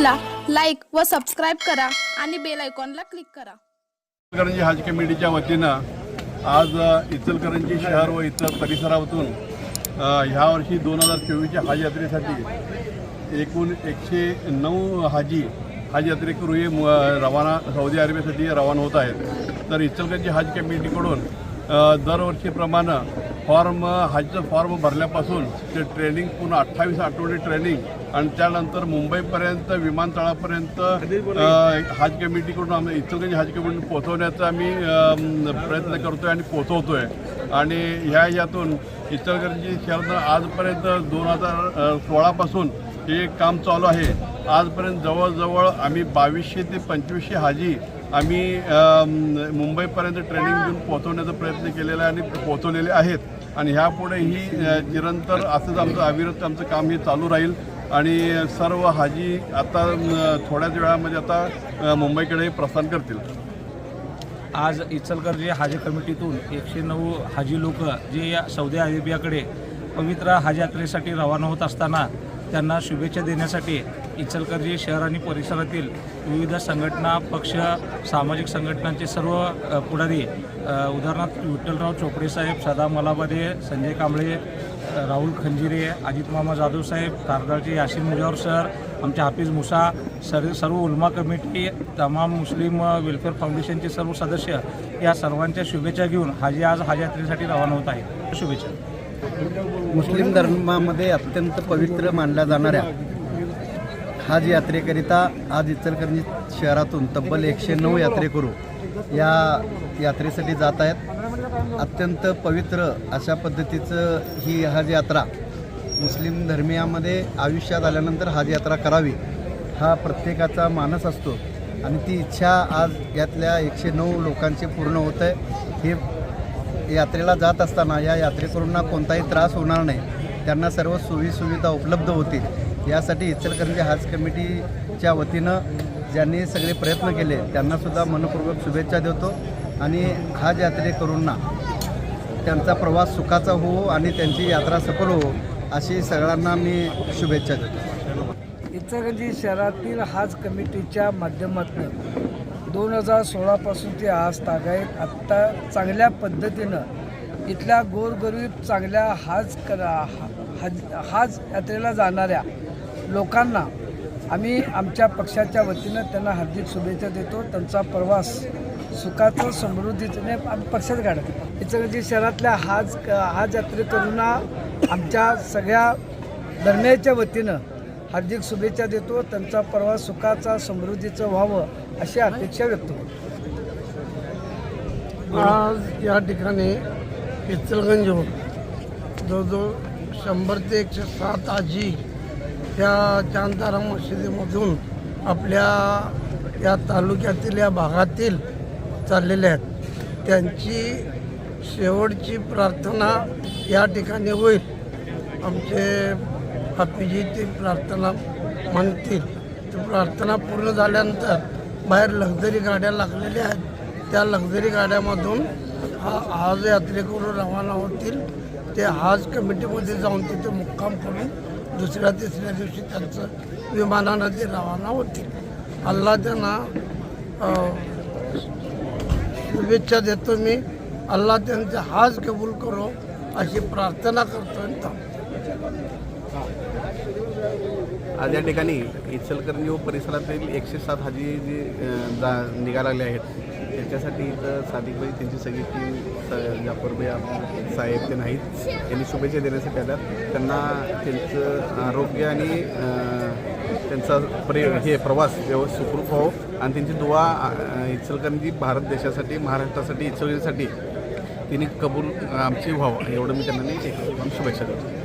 व सबस्क्राईब करा आणि बेल आयकॉनला क्लिक करा. इचलकरंजी हज कमिटीच्या वतीनं आज इचलकरंजी शहर व इतर परिसरातून ह्या वर्षी दोन हजार चोवीसच्या हज यात्रेसाठी एकूण एकशे नऊ हाजी हज यात्रेकरू हे रवाना सौदी अरेबियासाठी रवाना होत आहेत. तर इचलकरंजी हज कमिटीकडून दरवर्षीप्रमाणे फॉर्म हजचं फॉर्म भरल्यापासून ते ट्रेनिंग पूर्ण अठ्ठावीस आठवडे ट्रेनिंग आणि त्यानंतर मुंबईपर्यंत विमानतळापर्यंत हज कमिटीकडून आम्ही इचलकरंजी हज कमिटी पोहोचवण्याचा आम्ही प्रयत्न करतो आहे आणि पोचवतो आहे आणि ह्या यातून इचलकरंजी शहरात आजपर्यंत दोन हजार सोळापासून हे काम चालू आहे. आजपर्यंत जवळजवळ आम्ही बावीसशे ते पंचवीसशे हाजी आम्ही मुंबईपर्यंत ट्रेनिंग देऊन पोहोचवण्याचा प्रयत्न केलेला आहे आणि पोहोचवलेले आहेत. आणि ह्यापुढेही निरंतर असंच आमचं अविरत आमचं काम हे चालू राहील. आणि सर्व हाजी आता थोड्याच वेळामध्ये आता मुंबईकडे प्रस्थान करतील. आज इचलकरंजी हाजी कमिटीतून एकशे नऊ हाजी लोक जे या सौदी अरेबियाकडे पवित्र हाजी यात्रेसाठी रवाना होत असताना त्यांना शुभेच्छा देण्यासाठी इचलकरंजी शहर आणि परिसरातील विविध संघटना पक्ष सामाजिक संघटनांचे सर्व पुढारी उदाहरणार्थ विठ्ठलराव चोपडे साहेब सदा मलाबादे संजय कांबळे राहुल खंजिरे अजित मामा जाधव साहेब तारदाळचे यासिन मुजावर सर आमचे हाफिज मुसा सर सर्व उलमा कमिटी तमाम मुस्लिम वेलफेअर फाउंडेशनचे सर्व सदस्य या सर्वांच्या शुभेच्छा घेऊन हाजी आज हाज यात्रेसाठी रवाना होत आहे शुभेच्छा. मुस्लिम धर्मामध्ये अत्यंत पवित्र मानल्या जाणाऱ्या हाज यात्रेकरिता आज इचलकरंजी शहरातून तब्बल एकशे नऊ यात्रेकरू या यात्रेसाठी जात आहेत. अत्यंत पवित्र अशा पद्धतीचं ही हज यात्रा मुस्लिम धर्मियामध्ये आयुष्यात आल्यानंतर हज यात्रा करावी हा प्रत्येकाचा मानस असतो. आणि ती इच्छा आज यातल्या एकशे नऊ लोकांची पूर्ण होत आहे. हे यात्रेला जात असताना या यात्रेकरूंना कोणताही त्रास होणार नाही. त्यांना सर्व सोयीसुविधा उपलब्ध होतील. यासाठी इचलकरंजी हज कमिटीच्या वतीनं ज्यांनी सगळे प्रयत्न केले त्यांनासुद्धा मनपूर्वक शुभेच्छा देतो. आणि हज यात्रेकरूंना त्यांचा प्रवास सुखाचा हो आणि त्यांची यात्रा सफल हो अशी सगळ्यांना मी शुभेच्छा देतो. इचलकरंजी शहरातील हाज कमिटीच्या माध्यमातून दोन हजार सोळापासून ते आज तागायत आत्ता चांगल्या पद्धतीनं इथल्या गोरगरीब चांगल्या हाज करा हज हाज यात्रेला जाणाऱ्या लोकांना आम्ही आमच्या पक्षाच्या वतीनं त्यांना हार्दिक शुभेच्छा देतो. त्यांचा प्रवास सुखाचं समृद्धीने आम्ही पक्षात काढत इचलकरंजी शहरातल्या हाज हाज यात्रेकरूंना आमच्या सगळ्या धर्मेच्या वतीनं हार्दिक शुभेच्छा देतो. त्यांचा प्रवास सुखाचा समृद्धीचं व्हावं अशी अपेक्षा व्यक्त करतो. आज या ठिकाणी इचलगंजहून जवळजवळ शंभर ते एकशे सात आजी या चांदारा मशिदीमधून आपल्या या तालुक्यातील या भागातील चाललेल्या आहेत. त्यांची शेवटची प्रार्थना या ठिकाणी होईल. आमचे हापीजी ती प्रार्थना म्हणतील. ती प्रार्थना पूर्ण झाल्यानंतर बाहेर लक्झरी गाड्या लागलेल्या आहेत. त्या लक्झरी गाड्यामधून हा हाज यात्रेकरून रवाना होतील. ते हाज कमिटीमध्ये जाऊन तिथे मुक्काम करून दुसऱ्या तिसऱ्या दिवशी त्यांचं विमानानं ते रवाना होतील. अल्ला त्यांना शुभेच्छा देतो मी. अल्ला त्यांचे हाच कबूल करो अशी प्रार्थना करतो आणि आज या ठिकाणी इचलकरंजी व परिसरातील एकशे सात हाजी जे जा निघायला लागले आहेत त्याच्यासाठी इथं भाई त्यांची सगळी टीम जाफरबाई साहेब ते नाहीत. त्यांनी शुभेच्छा देण्यासाठी आल्यात. त्यांना त्यांचं आरोग्य आणि त्यांचा प्रे हे प्रवास व्यवस्थित सुखरूप व्हावं. आणि त्यांची दुवा इचलकरंजी भारत देशासाठी महाराष्ट्रासाठी इचलकरंजीसाठी तिने कबूल आमची व्हावं. एवढं मी त्यांना शुभेच्छा देतो.